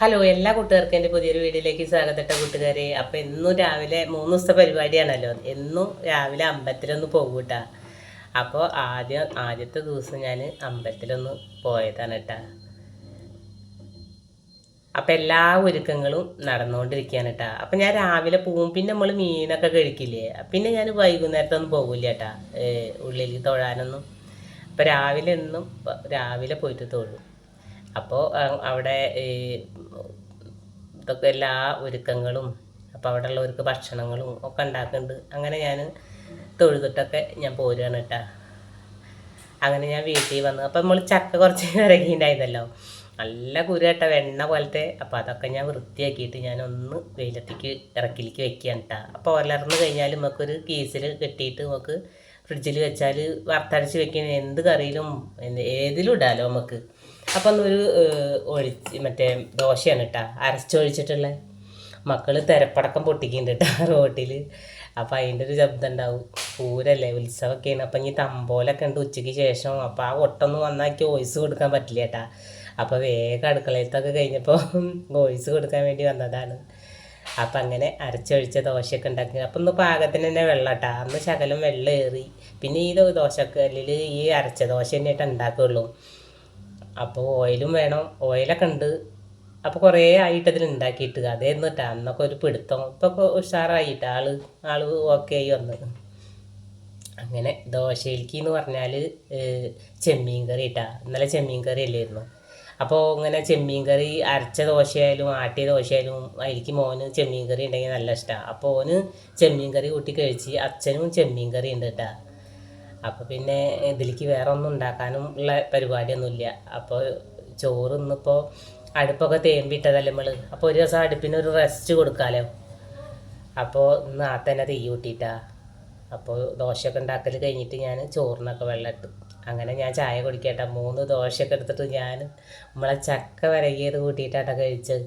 Hello എല്ലാ കൂട്ടുകാർക്കും എന്റെ പുതിയൊരു വീഡിയോയിലേക്ക് സ്വാഗതപ്പെട്ട കൂട്ടുകാരെ. അപ്പോൾ എന്നും രാവിലെ മൂന്ന് ദിവസത്തെ പരിപാടിയാണല്ലോ. എന്നും രാവിലെ അമ്പലത്തിലൊന്ന് പോകും കേട്ടാ അപ്പോൾ ആദ്യം ആദ്യത്തെ ദിവസം ഞാൻ അമ്പലത്തിലൊന്ന് പോയതാണ് കേട്ടാ അപ്പം എല്ലാ ഒരുക്കങ്ങളും നടന്നുകൊണ്ടിരിക്കുകയാണ് കേട്ടാ അപ്പം ഞാൻ രാവിലെ പോവും പിന്നെ നമ്മൾ മീനൊക്കെ കഴിക്കില്ലേ? പിന്നെ ഞാൻ വൈകുന്നേരത്തൊന്നും പോകില്ല കേട്ടാ ഉള്ളിൽ തൊഴാനൊന്നും. അപ്പം രാവിലെ എന്നും രാവിലെ പോയിട്ട് തൊഴും. അപ്പോൾ അവിടെ ഈ ഇതൊക്കെ എല്ലാ ഒരുക്കങ്ങളും അപ്പോൾ അവിടെ ഉള്ളവർക്ക് ഭക്ഷണങ്ങളും ഒക്കെ ഉണ്ടാക്കുന്നുണ്ട്. അങ്ങനെ ഞാൻ തൊഴുതിട്ടൊക്കെ ഞാൻ പോരുകയാണ് കേട്ടോ അങ്ങനെ ഞാൻ വീട്ടിൽ വന്നു അപ്പം നമ്മൾ ചക്ക കുറച്ച് ഇറങ്ങിയിട്ടുണ്ടായിരുന്നല്ലോ. നല്ല കുരുകട്ട വെണ്ണ പോലത്തെ അപ്പോൾ അതൊക്കെ ഞാൻ വൃത്തിയാക്കിയിട്ട് ഞാൻ ഒന്ന് വെയിലത്തേക്ക് ഇറക്കിലേക്ക് വെക്കുകയാണ് കേട്ടോ അപ്പോൾ ഒലർന്ന് കഴിഞ്ഞാൽ നമുക്കൊരു കീസിൽ കെട്ടിയിട്ട് നമുക്ക് ഫ്രിഡ്ജിൽ വെച്ചാൽ വറുത്തരച്ച് വെക്കുന്ന എന്ത് കറിയിലും ഏതിലും ഇടാലോ നമുക്ക്. അപ്പം ഒരു ഒരു മറ്റേ ദോശയാണ് കേട്ടോ അരച്ചൊഴിച്ചിട്ടുള്ള മക്കൾ തിരപ്പടക്കം പൊട്ടിക്കുന്നുണ്ട് കേട്ടോ റോട്ടിൽ അപ്പം അതിന്റെ ഒരു ശബ്ദം ഉണ്ടാവും. പൂരല്ലേ ഉത്സവമൊക്കെയാണ് അപ്പം ഈ തമ്പോലൊക്കെ ഉണ്ട് ഉച്ചയ്ക്ക് ശേഷം. അപ്പം ആ ഒട്ടൊന്നും വന്നാക്കി വോയിസ് കൊടുക്കാൻ പറ്റില്ല കേട്ടാ അപ്പോൾ വേഗം അടുക്കളയിലത്തൊക്കെ കഴിഞ്ഞപ്പോൾ വോയിസ് കൊടുക്കാൻ വേണ്ടി വന്നതാണ്. അപ്പം അങ്ങനെ അരച്ചൊഴിച്ച ദോശയൊക്കെ ഉണ്ടാക്കി. അപ്പം ഒന്ന് പാകത്തിന് തന്നെ വെള്ളം കേട്ടാ അന്ന് ശകലം വെള്ളം ഏറി പിന്നെ ഈ ദോശക്കല്ലിൽ ഈ അരച്ച ദോശ തന്നെയായിട്ട് ഉണ്ടാക്കുകയുള്ളൂ അപ്പോൾ ഓയിലും വേണം. ഓയിലൊക്കെ ഉണ്ട്. അപ്പോൾ കുറേ ആയിട്ട് അതിൽ ഉണ്ടാക്കിയിട്ട് അതായിരുന്നു കേട്ടോ അന്നൊക്കെ ഒരു പിടുത്തം. ഇപ്പോൾ ഉഷാറായിട്ട്. ആൾ ആൾ ഓക്കെ ആയി വന്നത് അങ്ങനെ ദോശയിലേക്ക് എന്ന് പറഞ്ഞാൽ ചെമ്മീൻ കറി ഇട്ടാ ഇന്നലെ ചെമ്മീൻ കറി അല്ലായിരുന്നു. അപ്പോൾ ഇങ്ങനെ ചെമ്മീൻ കറി അരച്ച ദോശയായാലും ആട്ടിയ ദോശയായാലും അതിലേക്ക് മോന് ചെമ്മീൻ കറി ഉണ്ടെങ്കിൽ നല്ല ഇഷ്ടമാണ് അപ്പോൾ ഓന് ചെമ്മീൻ കറി കൂട്ടി കഴിച്ച് അച്ഛനും ചെമ്മീൻ കറി ഉണ്ട് കേട്ടാ അപ്പോൾ പിന്നെ ഇതിലേക്ക് വേറെ ഒന്നും ഉണ്ടാക്കാനും ഉള്ള പരിപാടിയൊന്നുമില്ല. അപ്പോൾ ചോറ് ഇന്നിപ്പോൾ അടുപ്പൊക്കെ തേമ്പിട്ടതല്ലേ നമ്മൾ അപ്പോൾ ഒരു ദിവസം അടുപ്പിന് ഒരു റെസ്റ്റ് കൊടുക്കാമല്ലോ അപ്പോൾ ഇന്ന് ആ തന്നെ തീ കൂട്ടിയിട്ടാ. അപ്പോൾ ദോശയൊക്കെ ഉണ്ടാക്കൽ കഴിഞ്ഞിട്ട് ഞാൻ ചോറിനൊക്കെ വെള്ളം ഇട്ടു. അങ്ങനെ ഞാൻ ചായ കുടിക്കട്ടെ. മൂന്ന് ദോശയൊക്കെ എടുത്തിട്ട് ഞാൻ നമ്മളെ ചക്ക വരകിയത് കൂട്ടിയിട്ടാട്ടോ കഴിച്ചത്.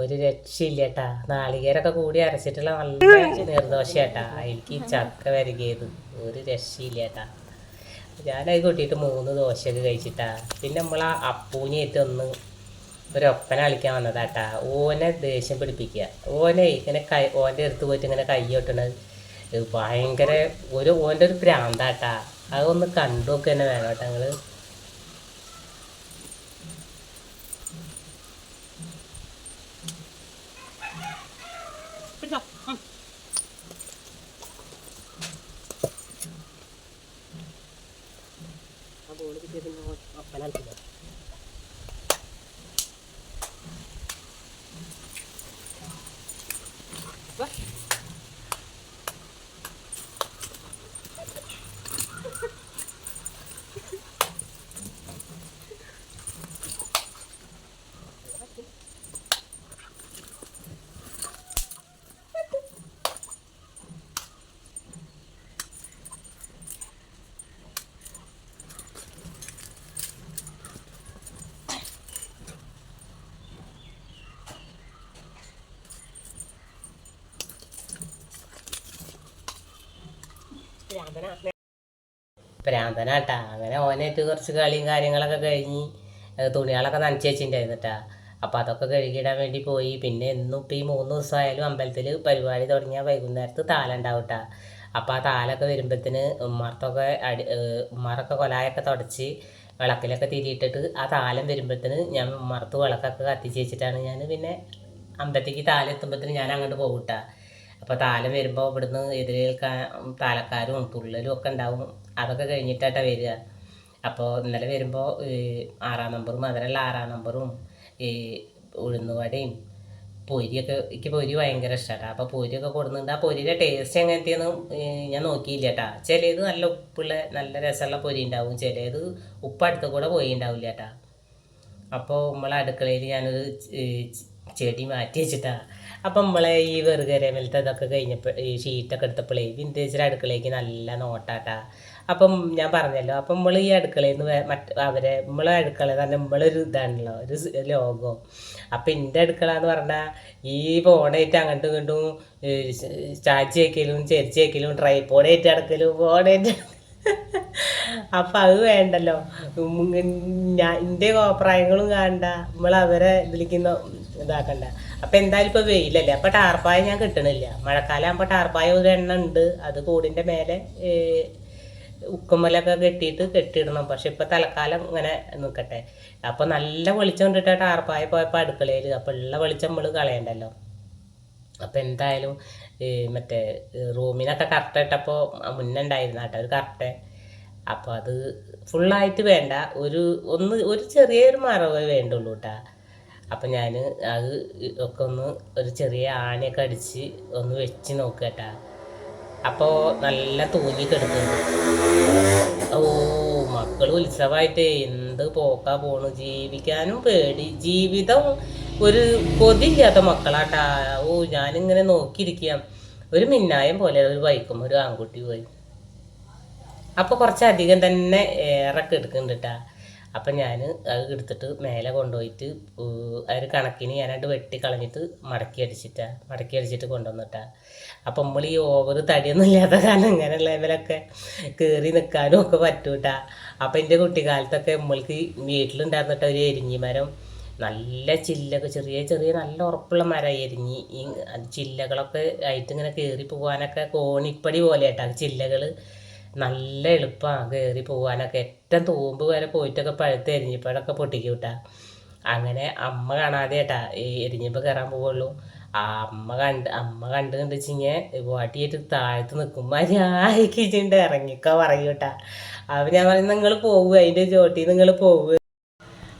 ഒരു രക്ഷയില്ല കേട്ടാ നാളികേരൊക്കെ കൂടി അരച്ചിട്ടുള്ള നല്ല നിർദോഷ അതിലേക്ക് ഈ ചക്ക വരകിയത് ഒരു രക്ഷയില്ല കേട്ടാ ഞാനത് കൂട്ടിയിട്ട് മൂന്ന് ദോശയൊക്കെ കഴിച്ചിട്ടാ. പിന്നെ നമ്മൾ ആ അപ്പൂനിയായിട്ട് ഒന്ന് ഒരു ഒപ്പന കളിക്കാൻ വന്നതാട്ടാ. ഓനെ ദേഷ്യം പിടിപ്പിക്കുക. ഓനെ ഇങ്ങനെ കൈ ഓന്റെ അടുത്ത് പോയിട്ട് ഇങ്ങനെ കൈ കൊട്ടണത് ഭയങ്കര ഒരു ഓന്റെ ഒരു ഭ്രാന്താട്ടാ അതൊന്ന് കണ്ടു നോക്കുക തന്നെ വേണം കേട്ടോ. छोड़ के दे പ്രാന്തനാട്ടാ അങ്ങനെ ഓനായിട്ട് കുറച്ച് കളിയും കാര്യങ്ങളൊക്കെ കഴിഞ്ഞ് തുണികളൊക്കെ നനച്ച് വെച്ചിട്ടുണ്ടായിരുന്നിട്ടാ. അപ്പോൾ അതൊക്കെ കഴുകിയിടാൻ വേണ്ടി പോയി. പിന്നെ എന്നും ഇപ്പോൾ ഈ മൂന്ന് ദിവസമായാലും അമ്പലത്തിൽ പരിപാടി തുടങ്ങിയാൽ വൈകുന്നേരത്ത് താലുണ്ടാവട്ടെ അപ്പം ആ താലൊക്കെ വരുമ്പോഴത്തേന് ഉമ്മാർത്തൊക്കെ അടി ഉമ്മാറൊക്കെ കൊലായൊക്കെ തുടച്ച് വിളക്കിലൊക്കെ തിരിയിട്ടിട്ട് ആ താലം വരുമ്പോഴത്തേന് ഞാൻ ഉമ്മാർത്ത് വിളക്കൊക്കെ കത്തിച്ച് വെച്ചിട്ടാണ് ഞാൻ പിന്നെ അമ്പലത്തേക്ക് താലെത്തുമ്പോഴത്തേന് ഞാൻ അങ്ങോട്ട് പോകട്ടാ അപ്പോൾ താലം വരുമ്പോൾ ഇവിടുന്ന് എതിരേൽക്കാൻ താലക്കാരും തുള്ളലും ഒക്കെ ഉണ്ടാവും. അതൊക്കെ കഴിഞ്ഞിട്ടാട്ടാ വരിക. അപ്പോൾ ഇന്നലെ വരുമ്പോൾ ആറാം നമ്പറും അതിലുള്ള ആറാം നമ്പറും ഈ ഉഴുന്നുവടയും പൊരിയൊക്കെ എനിക്ക് പൊരി ഭയങ്കര ഇഷ്ടമാണ് അപ്പോൾ പൊരിയൊക്കെ കൊടുക്കുന്നുണ്ട് ആ പൊരിയുടെ ടേസ്റ്റ് എങ്ങനത്തെയൊന്നും ഞാൻ നോക്കിയില്ല കേട്ടാ ചിലത് നല്ല ഉപ്പുള്ള നല്ല രസമുള്ള പൊരി ഉണ്ടാവും. ചിലത് ഉപ്പ് അടുത്ത കൂടെ പോയി ഉണ്ടാവില്ല കേട്ടാ അപ്പോൾ നമ്മളെ അടുക്കളയിൽ ഞാനൊരു ചെടി മാറ്റി വെച്ചിട്ടാ. അപ്പം നമ്മളെ ഈ വെറുകരമലത്തെ ഇതൊക്കെ കഴിഞ്ഞപ്പോൾ ഈ ഷീറ്റൊക്കെ എടുത്തപ്പോഴേ വിന്റേജിന്റെ അടുക്കളയ്ക്ക് നല്ല നോട്ടാട്ടാ. അപ്പം ഞാൻ പറഞ്ഞല്ലോ അപ്പം നമ്മൾ ഈ അടുക്കളയിൽ നിന്ന് മറ്റ് അവരെ നമ്മളെ അടുക്കള തന്നെ നമ്മളൊരു ഇതാണല്ലോ ഒരു ലോകം. അപ്പം എന്റെ അടുക്കള എന്ന് പറഞ്ഞാൽ ഈ ഫോണായിട്ട് അങ്ങോട്ടും ഇങ്ങോട്ടും ചാച്ചി വയ്ക്കലും ചെരിച്ച് വയ്ക്കലും ട്രൈപ്പോഡായിട്ട് അടക്കലും ഫോണായിട്ട് അപ്പം അത് വേണ്ടല്ലോ. ഞാൻ എന്റെ അഭിപ്രായങ്ങളും കാണണ്ട. നമ്മൾ അവരെ ഇതിലേക്ക് ഇതാക്കണ്ട. അപ്പം എന്തായാലും ഇപ്പോൾ വെയിലല്ലേ? അപ്പോൾ ടാർപ്പായ ഞാൻ കിട്ടണില്ല. മഴക്കാലം ആകുമ്പോൾ ടാർപ്പായ ഒരു എണ്ണ ഉണ്ട്. അത് കൂടിന്റെ മേലെ ഏ, ഉക്കുമ്മലൊക്കെ കെട്ടിയിട്ട് കെട്ടിയിടണം. പക്ഷെ ഇപ്പം തലക്കാലം ഇങ്ങനെ നിൽക്കട്ടെ അപ്പോൾ നല്ല വെളിച്ചം കൊണ്ടിട്ട് ടാർപ്പായ പോയപ്പോൾ അടുക്കളയിൽ അപ്പോൾ ഉള്ള വെളിച്ചം നമ്മൾ കളയണ്ടല്ലോ. അപ്പം എന്തായാലും മറ്റേ റൂമിനൊക്കെ കറക്റ്റ് ഇട്ടപ്പോൾ മുന്നേ ഉണ്ടായിരുന്ന കേട്ടോ ഒരു കറക്റ്റ് അപ്പോൾ അത് ഫുള്ളായിട്ട് വേണ്ട. ഒരു ഒന്ന് ഒരു ചെറിയൊരു മറവേ വേണ്ടുള്ളൂ കേട്ടാ അപ്പം ഞാൻ അത് ഒക്കെ ഒന്ന് ഒരു ചെറിയ ആനയൊക്കെ അടിച്ച് ഒന്ന് വെച്ച് നോക്കുക കേട്ടാ. അപ്പോൾ നല്ല തൂങ്ങി കിടക്കുന്നുണ്ട് ഓ മക്കൾ ഉത്സവമായിട്ട് എന്ത് പോക്കാ പോണു. ജീവിക്കാനും പേടി. ജീവിതം ഒരു കൊതിയില്ലാത്ത മക്കളാട്ടാ. ഓ ഞാനിങ്ങനെ നോക്കിയിരിക്കാം. ഒരു മിന്നായം പോലെ ഒരു വൈക്കും ഒരു ആൺകുട്ടി പോയി. അപ്പോൾ കുറച്ചധികം തന്നെ ഏറെ കെടുക്കുന്നുണ്ട് കേട്ടാ. അപ്പം ഞാൻ അത് എടുത്തിട്ട് മേലെ കൊണ്ടുപോയിട്ട് അതിന് കണക്കിന് ഞാനായിട്ട് വെട്ടി കളഞ്ഞിട്ട് മടക്കി അടിച്ചിട്ടാ മടക്കി അടിച്ചിട്ട് കൊണ്ടുവന്നിട്ടാ. അപ്പം നമ്മൾ ഈ ഓവർ തടിയൊന്നും ഇല്ലാത്ത കാരണം ഇങ്ങനെ ലെവലൊക്കെ കയറി നിൽക്കാനും ഒക്കെ പറ്റൂട്ടാ. അപ്പം എന്റെ കുട്ടിക്കാലത്തൊക്കെ നമ്മൾക്ക് വീട്ടിലുണ്ടായിരുന്നിട്ട് ഒരു എരിഞ്ഞി മരം നല്ല ചില്ലൊക്കെ ചെറിയ ചെറിയ നല്ല ഉറപ്പുള്ള മരം എരിഞ്ഞി. ഈ ചില്ലകളൊക്കെ ആയിട്ട് ഇങ്ങനെ കയറി പോകാനൊക്കെ കോണിപ്പടി പോലെ കേട്ടാ ചില്ലകൾ നല്ല എളുപ്പമാണ് കയറി പോകാനൊക്കെ ഏറ്റവും തൂമ്പ് വരെ പോയിട്ടൊക്കെ പഴുത്ത് എരിഞ്ഞിപ്പഴൊക്കെ പൊട്ടിക്കും കേട്ടാ അങ്ങനെ അമ്മ കാണാതെ കേട്ടാ ഈ എരിഞ്ഞിപ്പോൾ കയറാൻ പോവുള്ളൂ. ആ അമ്മ കണ്ട് അമ്മ കണ്ട് കണ്ട് വെച്ചിങ്ങ വാട്ടിയിട്ട് താഴത്ത് നിൽക്കുമ്പോൾ ഞായിക്കിച്ചിണ്ട് ഇറങ്ങിക്കോ പറയും കേട്ടാ അപ്പം ഞാൻ പറയും നിങ്ങൾ പോവുക അതിന്റെ ചോട്ടി നിങ്ങൾ പോവുക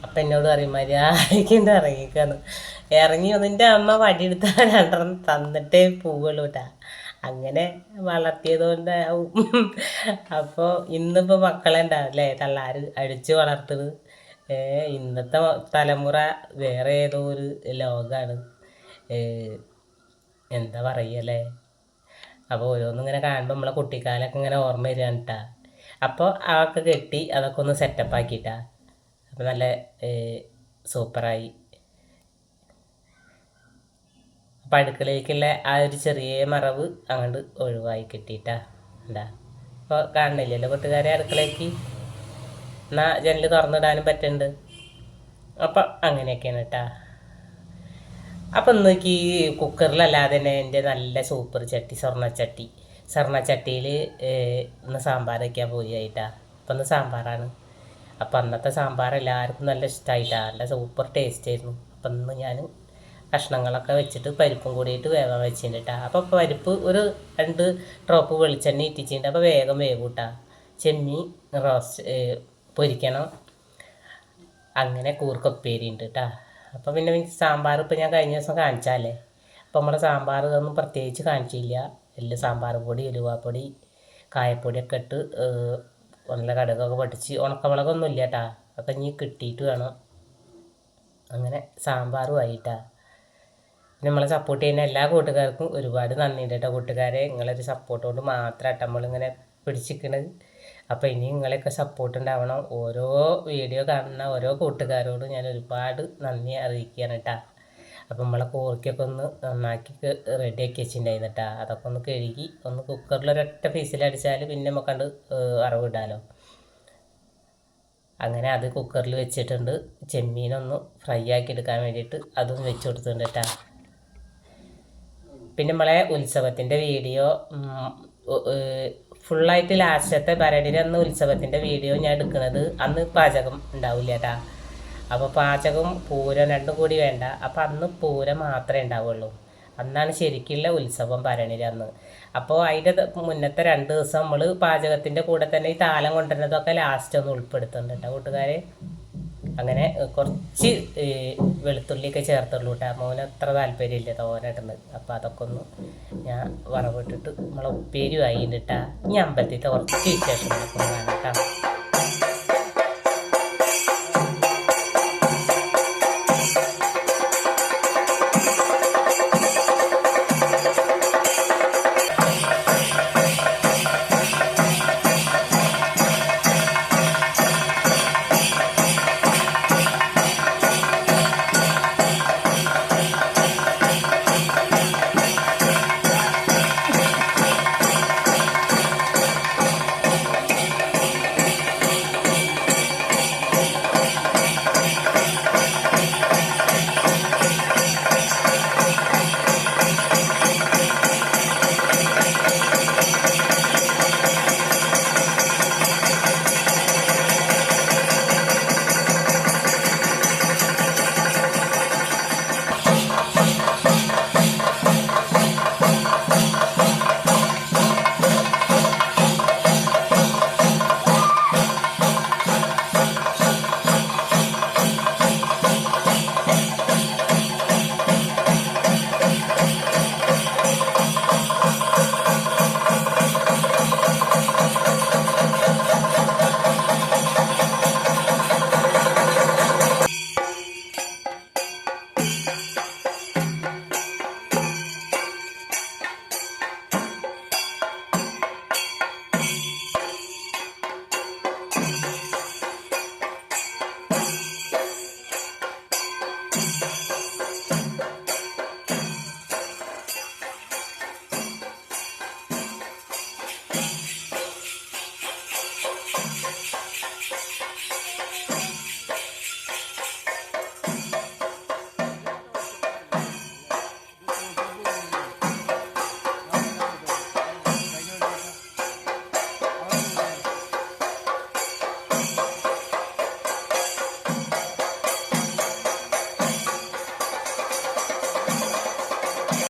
അപ്പം എന്നോട് പറയും മര്യാദയ്ക്കുണ്ട് ഇറങ്ങിക്കാന്ന്. ഇറങ്ങി വന്നിട്ട് അമ്മ വടിയെടുത്താൽ രണ്ടെണ്ണം തന്നിട്ടേ പോവുള്ളൂ കേട്ടാ അങ്ങനെ വളർത്തിയത് കൊണ്ട് അപ്പോൾ ഇന്നിപ്പോൾ മക്കളുണ്ടാവും അല്ലേ തള്ളാർ അടിച്ച് വളർത്തുന്നത് ഇന്നത്തെ തലമുറ വേറെ ഏതോ ഒരു ലോകമാണ് എന്താ പറയല്ലേ? അപ്പോൾ ഓരോന്നും ഇങ്ങനെ കാണുമ്പോൾ നമ്മളെ കുട്ടിക്കാലൊക്കെ ഇങ്ങനെ ഓർമ്മ വരികയാണ് കേട്ടാ അപ്പോൾ അതൊക്കെ കെട്ടി അതൊക്കെ ഒന്ന് ആക്കിയിട്ടാ. അപ്പോൾ നല്ല സൂപ്പറായി അപ്പം അടുക്കളയിലേക്കുള്ള ആ ഒരു ചെറിയ മറവ് അങ്ങോട്ട് ഒഴിവായി കിട്ടിയിട്ടാ. എന്താ? അപ്പോൾ കാണുന്നില്ലല്ലോ കൂട്ടുകാരെ അടുക്കളയ്ക്ക് എന്നാൽ ജനൽ തുറന്നിടാനും പറ്റുന്നുണ്ട് അപ്പം അങ്ങനെയൊക്കെയാണ് കേട്ടാ അപ്പം ഇന്ന് എനിക്ക് കുക്കറിലല്ലാതെ തന്നെ എന്റെ നല്ല സൂപ്പർ ചട്ടി സ്വർണച്ചട്ടി സ്വർണച്ചട്ടിയിൽ ഇന്ന് സാമ്പാർ വയ്ക്കാൻ പോയിട്ടാ അപ്പം ഇന്ന് സാമ്പാറാണ്. അപ്പം അന്നത്തെ സാമ്പാർ എല്ലാവർക്കും നല്ല ഇഷ്ടമായിട്ടാ നല്ല സൂപ്പർ ടേസ്റ്റ് ആയിരുന്നു. അപ്പം ഇന്ന് ഞാൻ കഷ്ണങ്ങളൊക്കെ വെച്ചിട്ട് പരിപ്പും കൂടിയിട്ട് വേഗം വെച്ചിട്ടാ അപ്പോൾ പരിപ്പ് ഒരു രണ്ട് ഡ്രോപ്പ് വെളിച്ചെണ്ണ ഇറ്റിച്ചിട്ടുണ്ട്. അപ്പോൾ വേഗം വേവൂട്ടാ. ചെമ്മീൻ റോസ്റ്റ് പൊരിക്കണം. അങ്ങനെ കൂർക്കൊപ്പേരി ഉണ്ട് കേട്ടോ അപ്പോൾ പിന്നെ എനിക്ക് സാമ്പാർ ഇപ്പോൾ ഞാൻ കഴിഞ്ഞ ദിവസം കാണിച്ചാലേ അപ്പോൾ നമ്മുടെ സാമ്പാർ ഒന്നും പ്രത്യേകിച്ച് കാണിച്ചില്ല. എല്ലാം സാമ്പാർ പൊടി ഉലുവാപ്പൊടി കായപ്പൊടിയൊക്കെ ഇട്ട് നല്ല കടുകൊക്കെ പൊടിച്ച് ഉണക്കമുളകൊന്നും ഇല്ല കേട്ടാ അതൊക്കെ ഇനി കിട്ടിയിട്ട് വേണം. അങ്ങനെ സാമ്പാറും ആയിട്ടാ നമ്മളെ സപ്പോർട്ട് ചെയ്യുന്ന എല്ലാ കൂട്ടുകാർക്കും ഒരുപാട് നന്ദിയുണ്ട് കേട്ടോ കൂട്ടുകാരെ. നിങ്ങളൊരു സപ്പോർട്ട് കൊണ്ട് മാത്രമായിട്ട് നമ്മളിങ്ങനെ പിടിച്ചിരിക്കണത് അപ്പോൾ ഇനി നിങ്ങളെയൊക്കെ സപ്പോർട്ട് ഉണ്ടാവണം. ഓരോ വീഡിയോ കാണുന്ന ഓരോ കൂട്ടുകാരോടും ഞാൻ ഒരുപാട് നന്ദി അറിയിക്കുകയാണ് കേട്ടോ അപ്പം നമ്മളെ കോറിക്കൊക്കെ ഒന്ന് നന്നാക്കി റെഡിയാക്കി വെച്ചിട്ടുണ്ടായിരുന്നു അതൊക്കെ ഒന്ന് കഴുകി ഒന്ന് കുക്കറിൽ ഒരൊറ്റ ഫീസിലടിച്ചാൽ പിന്നെ നമുക്കണ്ട് അറവിടാലോ അങ്ങനെ അത് കുക്കറിൽ വെച്ചിട്ടുണ്ട്. ചെമ്മീനൊന്ന് ഫ്രൈ ആക്കി എടുക്കാൻ വേണ്ടിയിട്ട് അതും വെച്ച് കൊടുത്തിട്ടുണ്ട് കേട്ടോ പിന്നെ നമ്മളെ ഉത്സവത്തിന്റെ വീഡിയോ ഫുള്ളായിട്ട് ലാസ്റ്റത്തെ ഭരണിയുടെ അന്ന് ഉത്സവത്തിന്റെ വീഡിയോ ഞാൻ എടുക്കുന്നത് അന്ന് പാചകം ഉണ്ടാവില്ല കേട്ടാ അപ്പോൾ പാചകം പൂരം രണ്ടും കൂടി വേണ്ട. അപ്പോൾ അന്ന് പൂരം മാത്രമേ ഉണ്ടാവുള്ളൂ. അന്നാണ് ശരിക്കുള്ള ഉത്സവം ഭരണിര അന്ന്. അപ്പോൾ അതിന്റെ മുന്നത്തെ രണ്ട് ദിവസം നമ്മൾ പാചകത്തിന്റെ കൂടെ തന്നെ ഈ താലം കൊണ്ടുവരുന്നതൊക്കെ ലാസ്റ്റ് ഒന്ന് ഉൾപ്പെടുത്തുന്നുണ്ട് കേട്ടോ കൂട്ടുകാരെ. അങ്ങനെ കുറച്ച് വെളുത്തുള്ളിയൊക്കെ ചേർത്തുള്ളൂ കേട്ടോ മോന് അത്ര താല്പര്യമില്ല തോരട്ടുന്നത് അപ്പം അതൊക്കെ ഒന്ന് ഞാൻ വറവിട്ടിട്ട് നമ്മളെ ഉപ്പേരി വായിട്ടാ ഇനി അമ്പലത്തിലത്തെ കുറച്ച് കാണാം കേട്ടോ